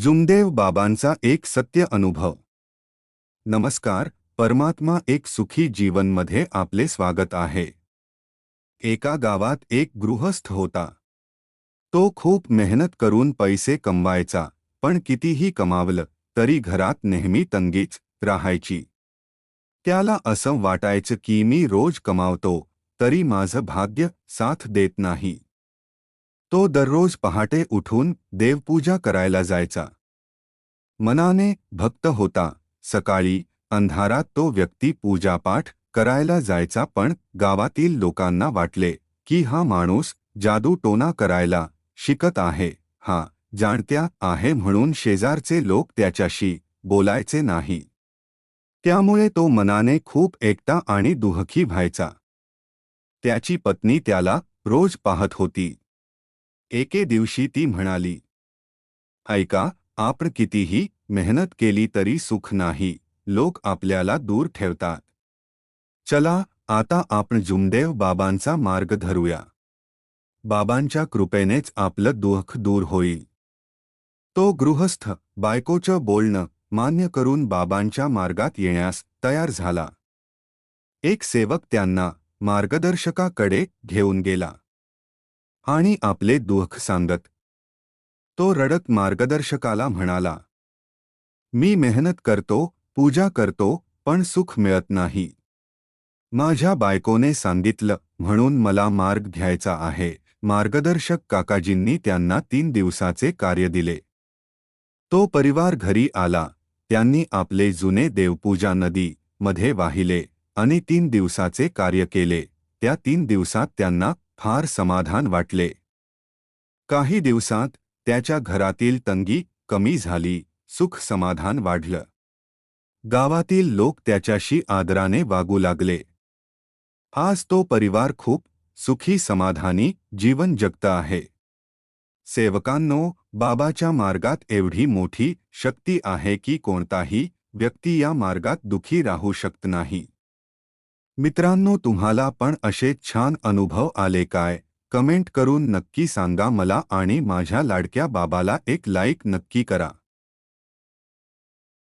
जुमदेव बाबांचा एक सत्य अनुभव. नमस्कार, परमात्मा एक सुखी जीवनमध्ये आपले स्वागत आहे. एका गावात एक गृहस्थ होता. तो खूप मेहनत करून पैसे कमवायचा, पण कितीही कमावलं, तरी घरात नेहमी तंगीच राहायची. त्याला असं वाटायचं की मी रोज कमावतो, तरी माझं भाग्य साथ देत नाही. तो दररोज पहाटे उठून देवपूजा करायला जायचा. मनाने भक्त होता. सकाळी अंधारात तो व्यक्ती पूजापाठ करायला जायचा पण गावातील लोकांना वाटले की हा माणूस जादूटोना करायला शिकत आहे. हा जाणत्या आहे म्हणून शेजारचे लोक त्याच्याशी बोलायचे नाही. त्यामुळे तो मनाने खूप एकटा आणि दुहखी व्हायचा. त्याची पत्नी त्याला रोज पाहत होती. एके दिवशी ती म्हणाली ऐका आपण कितीही मेहनत केली तरी सुख नाही लोक आपल्याला दूर ठेवतात. चला आता आपण जुमदेव बाबांचा मार्ग धरूया. बाबांच्या कृपेनेच आपलं दुःख दूर होईल. तो गृहस्थ बायकोचं बोलणं मान्य करून बाबांच्या मार्गात येण्यास तयार झाला. एक सेवक त्यांना मार्गदर्शकाकडे घेऊन गेला. आणि आपले दुःख सांगत. तो रडत मार्गदर्शकाला म्हणाला मी मेहनत करतो पूजा करतो पण सुख मिळत नाही. माझ्या बायकोने सांगितलं म्हणून मला मार्ग घ्यायचा आहे. मार्गदर्शक काकाजींनी त्यांना तीन दिवसाचे कार्य दिले. तो परिवार घरी आला. त्यांनी आपले जुने देवपूजा नदी मध्ये वाहिले आणि तीन दिवसाचे कार्य केले. त्या तीन दिवसात त्यांना फार समाधान वाटले. काही दिवसात त्याच्या घरातील तंगी कमी झाली, सुख समाधान वाढलं. गावातील लोक त्याच्याशी आदराने वागू लागले. आज तो परिवार खूप सुखी समाधानी जीवन जगत आहे. सेवकांनो, बाबाच्या मार्गात एवढी मोठी शक्ती आहे की कोणताही व्यक्ती या मार्गात दुखी राहू शकत नाही. मित्रांनो तुम्हाला पण असे छान अनुभव आले काय? कमेंट करून नक्की सांगा मला आणि माझ्या लाडक्या बाबाला एक लाईक नक्की करा.